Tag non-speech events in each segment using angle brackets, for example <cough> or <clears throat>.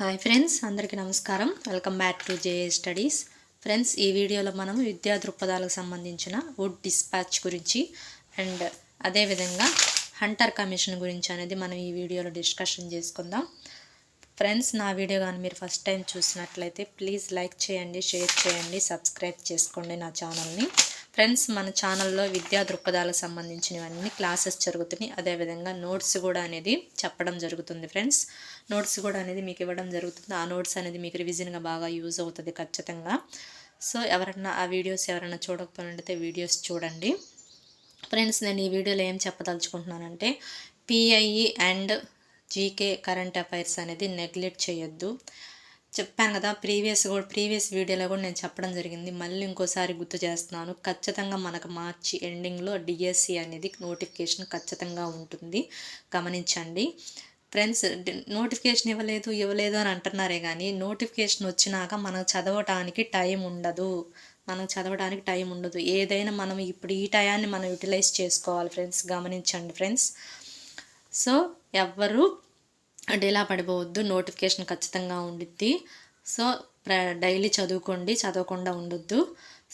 Hi friends అందరికీ నమస్కారం. Welcome back to JA studies. Friends ఈ వీడియోలో మనం విద్యా దృక్పథాలకు సంబంధించిన వుడ్ డిస్పాచ్ గురించి అండ్ అదేవిధంగా హంటర్ కమిషన్ గురించి అనేది మనం ఈ వీడియోలో డిస్కషన్ చేసుకుందాం. ఫ్రెండ్స్ నా వీడియో కానీ మీరు ఫస్ట్ టైం చూసినట్లయితే ప్లీజ్ లైక్ చేయండి షేర్ చేయండి సబ్స్క్రైబ్ చేసుకోండి నా ఛానల్ని. ఫ్రెండ్స్ మన ఛానల్లో విద్యా దృక్పథాలకు సంబంధించినవన్నీ క్లాసెస్ జరుగుతున్నాయి. అదేవిధంగా నోట్స్ కూడా అనేది చెప్పడం జరుగుతుంది ఫ్రెండ్స్. నోట్స్ కూడా అనేది మీకు ఇవ్వడం జరుగుతుంది. ఆ నోట్స్ అనేది మీకు రివిజన్గా బాగా యూజ్ అవుతుంది ఖచ్చితంగా. సో ఎవరన్నా ఆ వీడియోస్ ఎవరైనా చూడకపోయినట్టయితే వీడియోస్ చూడండి. ఫ్రెండ్స్ నేను ఈ వీడియోలో ఏం చెప్పదలుచుకుంటున్నానంటే PIE and GK current affairs అనేది నెగ్లెక్ట్ చేయొద్దు. చెప్పాను కదా ప్రీవియస్ కూడా ప్రీవియస్ వీడియోలో కూడా నేను చెప్పడం జరిగింది. మళ్ళీ ఇంకోసారి గుర్తు చేస్తున్నాను. ఖచ్చితంగా మనకు మార్చి ఎండింగ్లో డిఎస్సి అనేది నోటిఫికేషన్ ఖచ్చితంగా ఉంటుంది. గమనించండి. ఫ్రెండ్స్ నోటిఫికేషన్ ఇవ్వలేదు ఇవ్వలేదు అని అంటున్నారే కానీ నోటిఫికేషన్ వచ్చినాక మనం చదవటానికి టైం ఉండదు. మనం చదవడానికి టైం ఉండదు. ఏదైనా మనం ఇప్పుడు ఈ టయాన్ని మనం యూటిలైజ్ చేసుకోవాలి ఫ్రెండ్స్. గమనించండి ఫ్రెండ్స్. సో ఎవ్వరు డీలా పడిపోవద్దు నోటిఫికేషన్ ఖచ్చితంగా ఉండిద్ది. సో డైలీ చదువుకోండి చదవకుండా ఉండొద్దు.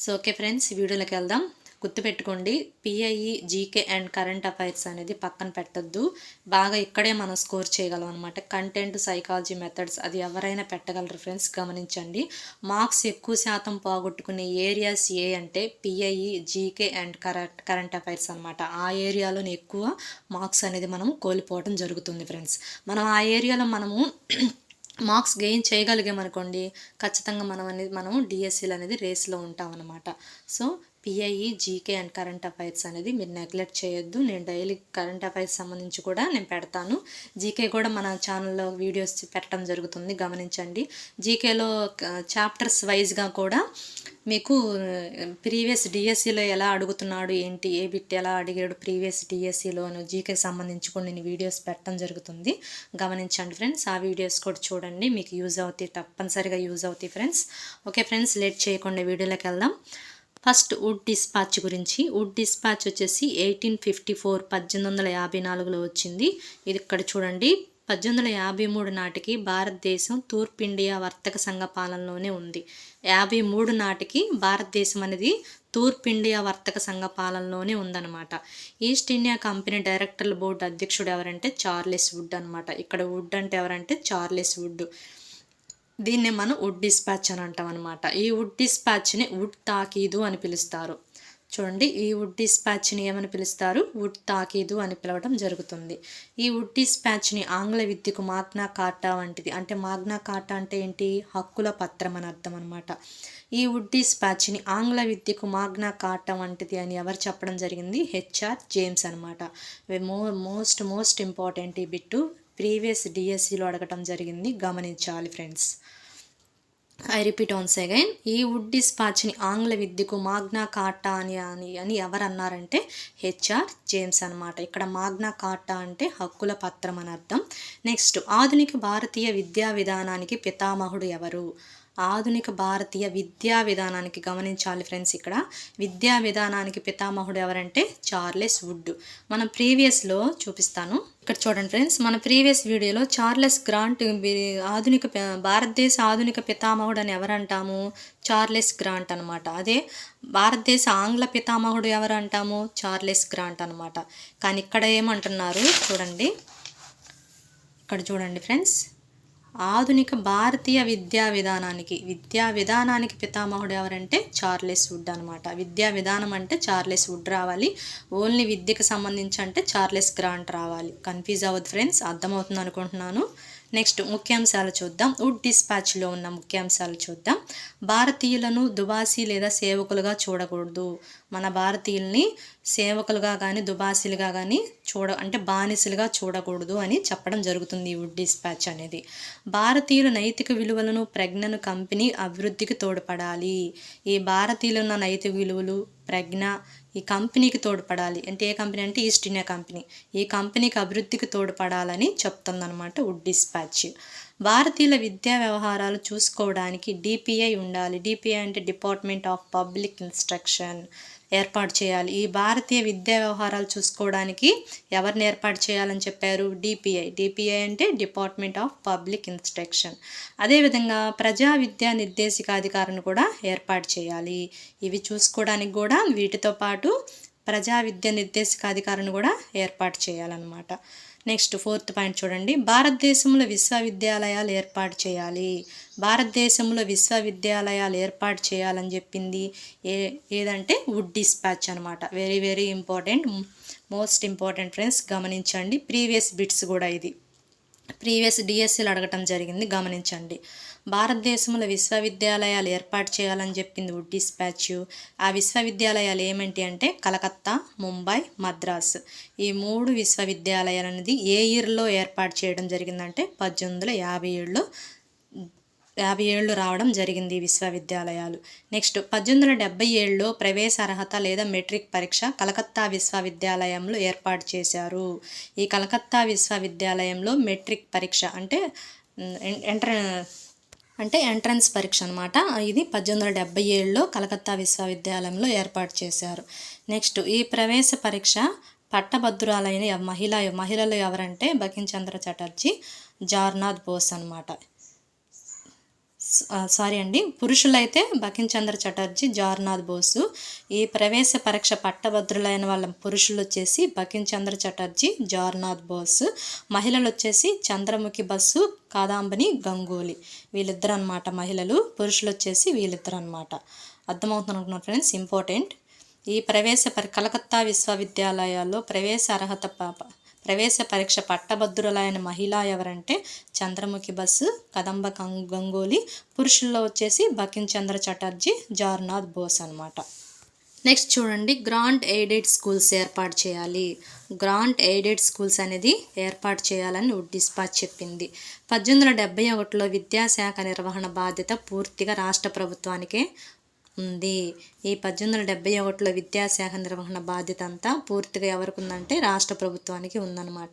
సో ఓకే ఫ్రెండ్స్ వీడియోలోకి వెళ్దాం. గుర్తుపెట్టుకోండి PIE GK and current affairs అనేది పక్కన పెట్టద్దు. బాగా ఇక్కడే మనం స్కోర్ చేయగలం అనమాట కంటెంట్ సైకాలజీ మెథడ్స్ అది ఎవరైనా పెట్టగలరు ఫ్రెండ్స్ గమనించండి. మార్క్స్ ఎక్కువ శాతం పోగొట్టుకునే ఏరియాస్ ఏ అంటే PIE GK and current current affairs అనమాట ఆ ఏరియాలోనే ఎక్కువ మార్క్స్ అనేది మనం కోల్పోవడం జరుగుతుంది ఫ్రెండ్స్ మనం ఆ ఏరియాలో మనము <clears throat> మార్క్స్ గెయిన్ చేయగలిగామనుకోండి ఖచ్చితంగా మనం అనేది మనం డిఎస్సీలు అనేది రేస్లో ఉంటాం అనమాట so PIE GK and current affairs అనేది మీరు నెగ్లెక్ట్ చేయొద్దు. నేను డైలీ కరెంట్ అఫైర్స్ సంబంధించి కూడా నేను పెడతాను. జీకే కూడా మన ఛానల్లో వీడియోస్ పెట్టడం జరుగుతుంది. గమనించండి. జీకేలో చాప్టర్స్ వైజ్గా కూడా మీకు ప్రీవియస్ డిఎస్సిలో ఎలా అడుగుతున్నాడు ఏంటి ఏ బిట్ ఎలా అడిగాడు ప్రీవియస్ డిఎస్సిలోను జీకేకి సంబంధించి కూడా నేను వీడియోస్ పెట్టడం జరుగుతుంది. గమనించండి ఫ్రెండ్స్ ఆ వీడియోస్ కూడా చూడండి. మీకు యూజ్ అవుతాయి తప్పనిసరిగా యూజ్ అవుతాయి ఫ్రెండ్స్ ఓకే ఫ్రెండ్స్ లేట్ చేయకుండా వీడియోలోకి వెళ్దాం. ఫస్ట్ వుడ్ డిస్పాచ్ గురించి. వుడ్ డిస్పాచ్ వచ్చేసి ఎయిటీన్ ఫిఫ్టీ ఫోర్ పద్దెనిమిది వందల యాభై నాలుగులో వచ్చింది. ఇది ఇక్కడ చూడండి. పద్దెనిమిది వందల యాభై మూడు నాటికి భారతదేశం తూర్పు ఇండియా వర్తక సంఘ పాలనలోనే ఉంది. యాభై మూడు నాటికి భారతదేశం అనేది తూర్పు ఇండియా వర్తక సంఘ పాలనలోనే ఉందన్నమాట. ఈస్ట్ ఇండియా కంపెనీ డైరెక్టర్ల బోర్డు అధ్యక్షుడు ఎవరంటే చార్లెస్ వుడ్ అనమాట ఇక్కడ వుడ్ అంటే ఎవరంటే చార్లెస్ వుడ్. దీన్ని మనం వుడ్ డిస్పాచ్ అని అంటాం అనమాట ఈ వుడ్ డిస్పాచ్ని వుడ్ తాకీదు అని పిలుస్తారు. చూడండి ఈ వుడ్ డిస్పాచ్ని ఏమని పిలుస్తారు? వుడ్ తాకీదు అని పిలవడం జరుగుతుంది. ఈ వుడ్ డిస్పాచ్ని ఆంగ్ల విద్యకు మాగ్నా కార్టా వంటిది. అంటే మాగ్నా కార్టా అంటే ఏంటి? హక్కుల పత్రం అని అర్థం అనమాట ఈ వుడ్ డిస్పాచ్ని ఆంగ్ల విద్యకు మాగ్నా కార్టా వంటిది అని ఎవరు చెప్పడం జరిగింది? హెచ్ఆర్ జేమ్స్ అనమాట మో మోస్ట్ మోస్ట్ ఇంపార్టెంట్ ఈ బిట్టు ప్రీవియస్ డిఎస్సిలో అడగటం జరిగింది. గమనించాలి friends. I repeat once again ఈ వుడ్ డిస్పాచ్ని ఆంగ్ల విద్యకు మాగ్నా కార్టా అని అని అని ఎవరు అన్నారంటే హెచ్ఆర్ జేమ్స్ అనమాట ఇక్కడ మాగ్నా కార్టా అంటే హక్కుల పత్రం అని అర్థం. నెక్స్ట్ ఆధునిక భారతీయ విద్యా విధానానికి పితామహుడు ఎవరు? ఆధునిక భారతీయ విద్యా విధానానికి గమనించాలి ఫ్రెండ్స్ ఇక్కడ. విద్యా విధానానికి పితామహుడు ఎవరంటే చార్లెస్ వుడ్. మనం ప్రీవియస్లో చూపిస్తాను. ఇక్కడ చూడండి ఫ్రెండ్స్ మన ప్రీవియస్ వీడియోలో చార్లెస్ గ్రాంట్ ఆధునిక భారతదేశ ఆధునిక పితామహుడు అని ఎవరంటాము? చార్లెస్ గ్రాంట్ అనమాట అదే భారతదేశ ఆంగ్ల పితామహుడు ఎవరంటాము? చార్లెస్ గ్రాంట్ అనమాట కానీ ఇక్కడ ఏమంటున్నారు? చూడండి. ఇక్కడ చూడండి ఫ్రెండ్స్. ఆధునిక భారతీయ విద్యా విధానానికి విద్యా విధానానికి పితామహుడు ఎవరంటే చార్లెస్ వుడ్ అనమాట విద్యా విధానం అంటే చార్లెస్ వుడ్ రావాలి. ఓన్లీ విద్యకు సంబంధించి అంటే చార్లెస్ గ్రాంట్ రావాలి. కన్ఫ్యూజ్ అవ్వదు ఫ్రెండ్స్ అర్థమవుతుంది అనుకుంటున్నాను. నెక్స్ట్ ముఖ్యాంశాలు చూద్దాం. వుడ్ డిస్పాచ్లో ఉన్న ముఖ్యాంశాలు చూద్దాం. భారతీయులను దుబాసి లేదా సేవకులుగా చూడకూడదు. మన భారతీయుల్ని సేవకులుగా కానీ దుబాసీలుగా కానీ చూడ అంటే బానిసలుగా చూడకూడదు అని చెప్పడం జరుగుతుంది ఈ వుడ్ డిస్పాచ్ అనేది. భారతీయుల నైతిక విలువలను ప్రజ్ఞను కంపెనీ అభివృద్ధికి తోడ్పడాలి. ఈ భారతీయులు ఉన్న నైతిక విలువలు ప్రజ్ఞ ఈ కంపెనీకి తోడ్పడాలి. అంటే ఏ కంపెనీ అంటే ఈస్ట్ ఇండియా కంపెనీ. ఈ కంపెనీకి అభివృద్ధికి తోడ్పడాలని చెప్తుందనమాట వుడ్ డిస్పాచ్. భారతీయుల విద్యా వ్యవహారాలు చూసుకోవడానికి డిపిఐ ఉండాలి. డిపిఐ అంటే డిపార్ట్మెంట్ ఆఫ్ పబ్లిక్ ఇన్స్ట్రక్షన్ ఏర్పాటు చేయాలి. ఈ భారతీయ విద్యా వ్యవహారాలు చూసుకోవడానికి ఎవరిని ఏర్పాటు చేయాలని చెప్పారు? డిపిఐ డిపిఐ అంటే డిపార్ట్మెంట్ ఆఫ్ పబ్లిక్ ఇన్స్ట్రక్షన్ అదేవిధంగా ప్రజా విద్యా నిర్దేశికాధికారిని కూడా ఏర్పాటు చేయాలి. ఇవి చూసుకోవడానికి కూడా వీటితో పాటు ప్రజా విద్య నిర్దేశకాధికారిని కూడా ఏర్పాటు చేయాలన్నమాట. నెక్స్ట్ ఫోర్త్ పాయింట్ చూడండి. భారతదేశంలో విశ్వవిద్యాలయాలు ఏర్పాటు చేయాలి. భారతదేశంలో విశ్వవిద్యాలయాలు ఏర్పాటు చేయాలని చెప్పింది ఏ ఏదంటే వుడ్ డిస్పాచ్ అనమాట very very important most important friends గమనించండి. ప్రీవియస్ బిట్స్ కూడా ఇది. ప్రీవియస్ డిఎస్సీలు అడగటం జరిగింది. గమనించండి. భారతదేశంలో విశ్వవిద్యాలయాలు ఏర్పాటు చేయాలని చెప్పింది వుడ్ డిస్పాచ్. ఆ విశ్వవిద్యాలయాలు ఏమిటి అంటే కలకత్తా ముంబై మద్రాస్. ఈ మూడు విశ్వవిద్యాలయాలు అనేది ఏ ఇయర్లో ఏర్పాటు చేయడం జరిగిందంటే పద్దెనిమిది వందల యాభై ఏడులో యాభై ఏళ్ళు రావడం జరిగింది ఈ విశ్వవిద్యాలయాలు. నెక్స్ట్ పద్దెనిమిది వందల డెబ్బై ఏళ్ళలో ప్రవేశ అర్హత లేదా మెట్రిక్ పరీక్ష కలకత్తా విశ్వవిద్యాలయంలో ఏర్పాటు చేశారు. ఈ కలకత్తా విశ్వవిద్యాలయంలో మెట్రిక్ పరీక్ష అంటే ఎంటర్ అంటే ఎంట్రన్స్ పరీక్ష అనమాట ఇది పద్దెనిమిది వందల డెబ్బై ఏడులో కలకత్తా విశ్వవిద్యాలయంలో ఏర్పాటు చేశారు. నెక్స్ట్ ఈ ప్రవేశ పరీక్ష పట్టభద్రురాలైన మహిళ మహిళలు ఎవరంటే బకించంద్ర చటర్జీ జార్నాథ్ బోస్ అనమాట సారీ అండి పురుషులైతే బకించంద్ర చటర్జీ జార్నాథ్ బోసు. ఈ ప్రవేశ పరీక్ష పట్టభద్రులైన వాళ్ళ పురుషులు వచ్చేసి బకించంద్ర చటర్జీ జార్నాథ్ బోస్. మహిళలు వచ్చేసి చంద్రముఖి బస్సు కాదాంబని గంగూలీ. వీళ్ళిద్దరు అనమాట మహిళలు పురుషులు వచ్చేసి వీళ్ళిద్దరు అనమాట అర్థమవుతుంది ఫ్రెండ్స్? ఇంపార్టెంట్. ఈ ప్రవేశ పరి కలకత్తా విశ్వవిద్యాలయాల్లో ప్రవేశ అర్హత పాప ప్రవేశ పరీక్ష పట్టభద్రులైన మహిళ ఎవరంటే చంద్రముఖి బస్సు కదంబ గంగోలీ పురుషుల్లో వచ్చేసి బకించంద్ర చటర్జీ జార్నాథ్ బోస్ అనమాట నెక్స్ట్ చూడండి గ్రాంట్ ఎయిడెడ్ స్కూల్స్ ఏర్పాటు చేయాలి. గ్రాంట్ ఎయిడెడ్ స్కూల్స్ అనేది ఏర్పాటు చేయాలని డిస్పాచ్ చెప్పింది. పద్దెనిమిది వందల డెబ్బై ఒకటిలో విద్యాశాఖ నిర్వహణ బాధ్యత పూర్తిగా రాష్ట్ర ప్రభుత్వానికే ఉంది. ఈ పద్దెనిమిది వందల డెబ్బై ఒకటిలో విద్యాశాఖ నిర్వహణ బాధ్యత అంతా పూర్తిగా ఎవరికి ఉందంటే రాష్ట్ర ప్రభుత్వానికి ఉందన్నమాట.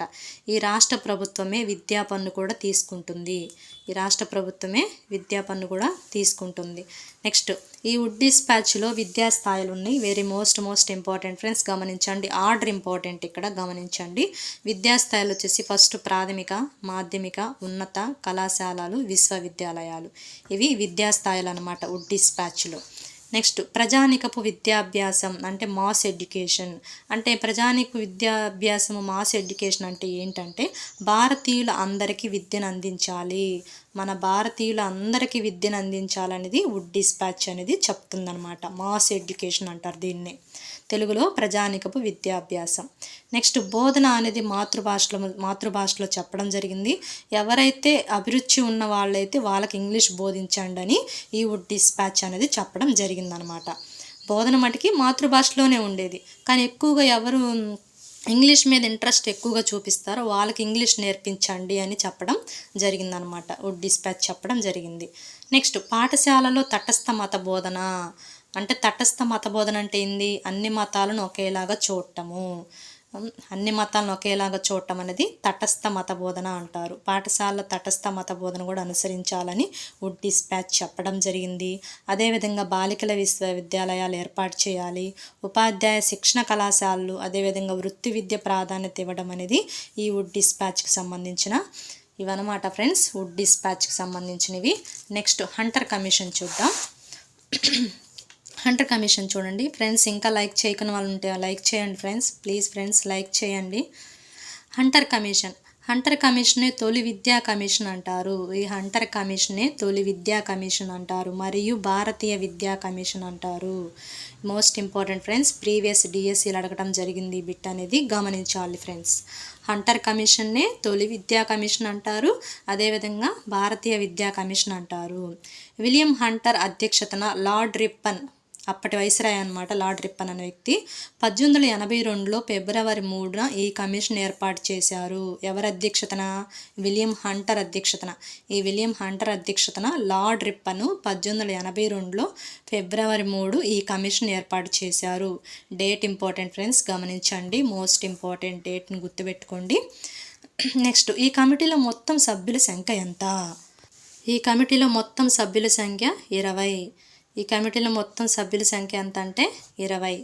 ఈ రాష్ట్ర ప్రభుత్వమే విద్యా పన్ను కూడా తీసుకుంటుంది. ఈ రాష్ట్ర ప్రభుత్వమే విద్యా పన్ను కూడా తీసుకుంటుంది. నెక్స్ట్ ఈ వుడ్ డిస్పాచ్లో విద్యా స్థాయిలు ఉన్నాయి. Very most most important friends గమనించండి. ఆర్డర్ ఇంపార్టెంట్ ఇక్కడ గమనించండి. విద్యా స్థాయిలు వచ్చేసి ఫస్ట్ ప్రాథమిక మాధ్యమిక ఉన్నత కళాశాలలు విశ్వవిద్యాలయాలు. ఇవి విద్యా స్థాయిలు అనమాట వుడ్ డిస్పాచ్లో. నెక్స్ట్ ప్రజానికపు విద్యాభ్యాసం అంటే మాస్ ఎడ్యుకేషన్. అంటే ప్రజానిక విద్యాభ్యాసము మాస్ ఎడ్యుకేషన్ అంటే ఏంటంటే భారతీయుల అందరికీ విద్యను అందించాలి. మన భారతీయుల అందరికీ విద్యను అందించాలనేది వుడ్ డిస్పాచ్ అనేది చెప్తుందనమాట మాస్ ఎడ్యుకేషన్ అంటారు దీన్ని. తెలుగులో ప్రజానికపు విద్యాభ్యాసం. నెక్స్ట్ బోధన అనేది మాతృభాషలో మాతృభాషలో చెప్పడం జరిగింది. ఎవరైతే అభిరుచి ఉన్న వాళ్ళైతే వాళ్ళకి ఇంగ్లీష్ బోధించండి అని ఈ వుడ్ డిస్పాచ్ అనేది చెప్పడం జరిగిందనమాట బోధన మటుకి మాతృభాషలోనే ఉండేది. కానీ ఎక్కువగా ఎవరు ఇంగ్లీష్ మీద ఇంట్రెస్ట్ ఎక్కువగా చూపిస్తారో వాళ్ళకి ఇంగ్లీష్ నేర్పించండి అని చెప్పడం జరిగిందనమాట. వుడ్ డిస్పాచ్ చెప్పడం జరిగింది. నెక్స్ట్ పాఠశాలలో తటస్థ మత బోధన. అంటే తటస్థ మత బోధన అంటే ఏంది? అన్ని మతాలను ఒకేలాగా చూడటము. అన్ని మతాలను ఒకేలాగా చూడటం అనేది తటస్థ మత బోధన అంటారు. పాఠశాలలో తటస్థ మత బోధన కూడా అనుసరించాలని వుడ్ డిస్పాచ్ చెప్పడం జరిగింది. అదేవిధంగా బాలికల విశ్వవిద్యాలయాలు ఏర్పాటు చేయాలి. ఉపాధ్యాయ శిక్షణ కళాశాలలు అదేవిధంగా వృత్తి విద్య ప్రాధాన్యత ఇవ్వడం అనేది ఈ వుడ్ డిస్పాచ్కి సంబంధించిన ఇవన్నమాట ఫ్రెండ్స్. వుడ్ డిస్పాచ్కి సంబంధించినవి. నెక్స్ట్ హంటర్ కమిషన్ చూద్దాం. హంటర్ కమిషన్ చూడండి. ఫ్రెండ్స్ ఇంకా లైక్ చేయకుని వాళ్ళు ఉంటే లైక్ చేయండి ఫ్రెండ్స్. ప్లీజ్ ఫ్రెండ్స్ లైక్ చేయండి. Hunter commission. హంటర్ కమిషనే తొలి విద్యా కమిషన్ అంటారు. ఈ హంటర్ కమిషనే తొలి విద్యా కమిషన్ అంటారు. మరియు భారతీయ విద్యా కమిషన్ అంటారు. మోస్ట్ ఇంపార్టెంట్ ఫ్రెండ్స్ ప్రీవియస్ డిఎస్సీలు అడగడం జరిగింది. బిట్ అనేది గమనించాలి ఫ్రెండ్స్. హంటర్ కమిషన్నే తొలి విద్యా కమిషన్ అంటారు. అదేవిధంగా భారతీయ విద్యా కమిషన్ అంటారు. విలియం హంటర్ అధ్యక్షతన లార్డ్ రిప్పన్ అప్పటి వైస్రాయ్ అనమాట లార్డ్ రిప్పన్ అనే వ్యక్తి. పద్దెనిమిది వందల ఎనభై రెండులో ఫిబ్రవరి మూడున ఈ కమిషన్ ఏర్పాటు చేశారు. ఎవరి అధ్యక్షతన? విలియం హంటర్ అధ్యక్షతన. ఈ విలియం హంటర్ అధ్యక్షతన లార్డ్ రిప్పను పద్దెనిమిది వందల ఎనభై రెండులో ఫిబ్రవరి మూడు ఈ కమిషన్ ఏర్పాటు చేశారు. డేట్ ఇంపార్టెంట్ ఫ్రెండ్స్ గమనించండి. మోస్ట్ ఇంపార్టెంట్ డేట్ని గుర్తుపెట్టుకోండి. నెక్స్ట్ ఈ కమిటీలో మొత్తం సభ్యుల సంఖ్య ఎంత? ఈ కమిటీలో మొత్తం సభ్యుల సంఖ్య ఇరవై. ఈ కమిటీలో మొత్తం సభ్యుల సంఖ్య ఎంత అంటే ఇరవై.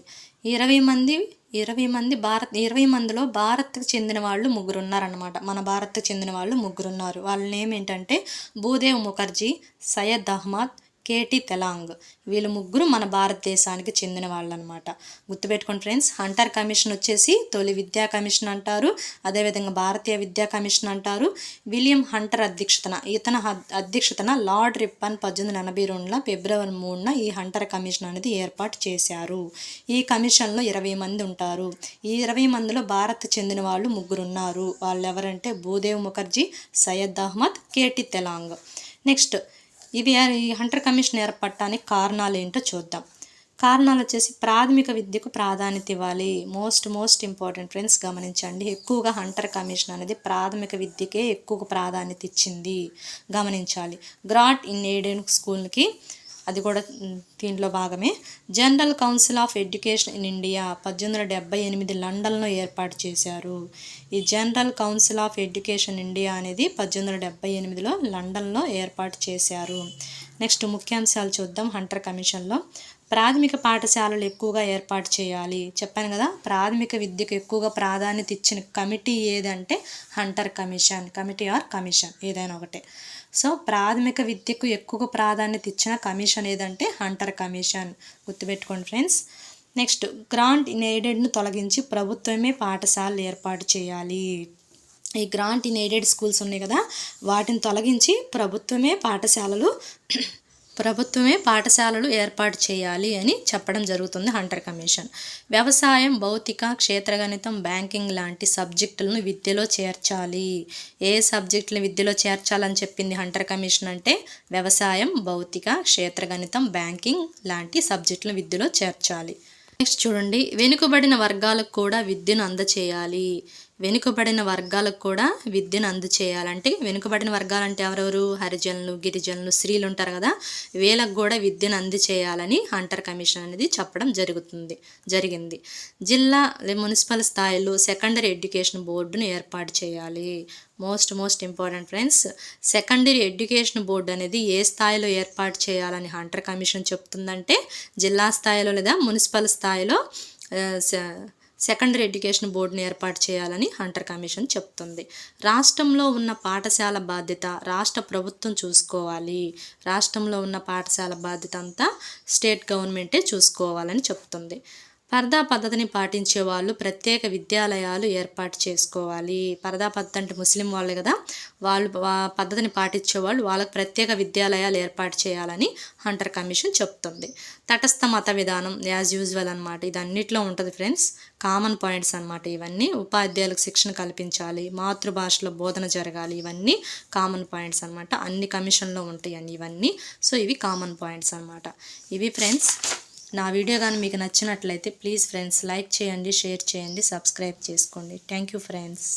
ఇరవై మంది ఇరవై మంది భారత్ ఇరవై మందిలో భారత్కు చెందిన వాళ్ళు ముగ్గురు ఉన్నారనమాట మన భారత్కు చెందిన వాళ్ళు ముగ్గురు ఉన్నారు వాళ్ళ నేమ్ ఏంటంటే భూదేవ్ ముఖర్జీ సయ్యద్ అహ్మద్ కేటీ తెలాంగ్. వీళ్ళు ముగ్గురు మన భారతదేశానికి చెందిన వాళ్ళు అనమాట గుర్తుపెట్టుకోండి ఫ్రెండ్స్ హంటర్ కమిషన్ వచ్చేసి తొలి విద్యా కమిషన్ అంటారు అదేవిధంగా భారతీయ విద్యా కమిషన్ అంటారు. విలియం హంటర్ అధ్యక్షతన ఇతన హ- అధ్యక్షతన లార్డ్ రిప్పన్ పద్దెనిమిది ఎనభై రెండులో ఫిబ్రవరి మూడున ఈ హంటర్ కమిషన్ అనేది ఏర్పాటు చేశారు. ఈ కమిషన్లో ఇరవై మంది ఉంటారు. ఈ ఇరవై మందిలో భారత్ చెందిన వాళ్ళు ముగ్గురు ఉన్నారు వాళ్ళు ఎవరంటే భూదేవ్ ముఖర్జీ సయ్యద్ అహ్మద్ కేటీ తెలాంగ్. నెక్స్ట్ ఇవి ఈ హంటర్ కమిషన్ ఏర్పడటానికి కారణాలు ఏంటో చూద్దాం. కారణాలు వచ్చేసి ప్రాథమిక విద్యకు ప్రాధాన్యత ఇవ్వాలి. మోస్ట్ మోస్ట్ ఇంపార్టెంట్ ఫ్రెండ్స్ గమనించండి. ఎక్కువగా హంటర్ కమిషన్ అనేది ప్రాథమిక విద్యకే ఎక్కువ ప్రాధాన్యత ఇచ్చింది. గమనించాలి. గ్రాట్ ఇన్ ఎయిడెన్ స్కూల్కి అది కూడా దీంట్లో భాగమే. General council of education in India పద్దెనిమిది వందల ఎనిమిది లండన్లో ఏర్పాటు చేశారు. ఈ general council of education India అనేది పద్దెనిమిది వందల డెబ్బై ఎనిమిదిలో లండన్లో ఏర్పాటు చేశారు. నెక్స్ట్ ముఖ్యాంశాలు చూద్దాం హంటర్ కమిషన్లో. ప్రాథమిక పాఠశాలలు ఎక్కువగా ఏర్పాటు చేయాలి. చెప్పాను కదా ప్రాథమిక విద్యకు ఎక్కువగా ప్రాధాన్యత ఇచ్చిన కమిటీ ఏదంటే Hunter commission committee or commission ఏదైనా ఒకటే. సో ప్రాథమిక విద్యకు ఎక్కువ ప్రాధాన్యత ఇచ్చిన కమిషన్ ఏదంటే హంటర్ కమిషన్ గుర్తుపెట్టుకోండి ఫ్రెండ్స్. నెక్స్ట్ గ్రాంట్ ఇన్ ఎయిడెడ్ను తొలగించి ప్రభుత్వమే పాఠశాలలు ఏర్పాటు చేయాలి. ఈ గ్రాంట్ ఇన్ ఎయిడెడ్ స్కూల్స్ ఉన్నాయి కదా వాటిని తొలగించి ప్రభుత్వమే పాఠశాలలు ప్రభుత్వమే పాఠశాలలు ఏర్పాటు చేయాలి అని చెప్పడం జరుగుతుంది హంటర్ కమిషన్. వ్యవసాయం భౌతిక క్షేత్రగణితం బ్యాంకింగ్ లాంటి సబ్జెక్టులను విద్యలో చేర్చాలి. ఏ సబ్జెక్టులను విద్యలో చేర్చాలని చెప్పింది హంటర్ కమిషన్ అంటే వ్యవసాయం భౌతిక క్షేత్రగణితం బ్యాంకింగ్ లాంటి సబ్జెక్టులను విద్యలో చేర్చాలి. నెక్స్ట్ చూడండి. వెనుకబడిన వర్గాలకు కూడా విద్యను అందచేయాలి. వెనుకబడిన వర్గాలకు కూడా విద్యను అందచేయాలంటే వెనుకబడిన వర్గాలంటే ఎవరెవరు? హరిజనులు గిరిజనులు స్త్రీలు ఉంటారు కదా వీళ్ళకు కూడా విద్యను అందచేయాలని హంటర్ కమిషన్ అనేది చెప్పడం జరుగుతుంది జరిగింది. జిల్లా మున్సిపల్ స్థాయిలో సెకండరీ ఎడ్యుకేషన్ బోర్డును ఏర్పాటు చేయాలి. Most most important friends secondary education board అనేది ఏ స్థాయిలో ఏర్పాటు చేయాలని హంటర్ కమిషన్ చెప్తుందంటే జిల్లా స్థాయిలో లేదా మున్సిపల్ స్థాయిలో స- సెకండరీ ఎడ్యుకేషన్ బోర్డుని ఏర్పాటు చేయాలని హంటర్ కమిషన్ చెప్తుంది. రాష్ట్రంలో ఉన్న పాఠశాల బాధ్యత రాష్ట్ర ప్రభుత్వం చూసుకోవాలి. రాష్ట్రంలో ఉన్న పాఠశాల బాధ్యత అంతా స్టేట్ గవర్నమెంటే చూసుకోవాలని చెప్తుంది. పరదా పద్ధతిని పాటించే వాళ్ళు ప్రత్యేక విద్యాలయాలు ఏర్పాటు చేసుకోవాలి. పరదా పద్ధతి అంటే ముస్లిం వాళ్ళు కదా. వాళ్ళు పద్ధతిని పాటించే వాళ్ళు వాళ్ళకు ప్రత్యేక విద్యాలయాలు ఏర్పాటు చేయాలని హంటర్ కమిషన్ చెప్తుంది. తటస్థ మత విధానం యాజ్ యూజువల్ అనమాట ఇది అన్నిట్లో ఉంటుంది ఫ్రెండ్స్. కామన్ పాయింట్స్ అన్నమాట ఇవన్నీ. ఉపాధ్యాయులకు శిక్షణ కల్పించాలి. మాతృభాషలో బోధన జరగాలి. ఇవన్నీ కామన్ పాయింట్స్ అన్నమాట. అన్ని కమిషన్లో ఉంటాయి ఇవన్నీ. సో ఇవి కామన్ పాయింట్స్ అనమాట ఇవి ఫ్రెండ్స్. నా వీడియో కానీ మీకు నచ్చినట్లయితే ప్లీజ్ ఫ్రెండ్స్ లైక్ చేయండి షేర్ చేయండి సబ్స్క్రైబ్ చేసుకోండి. Thank you friends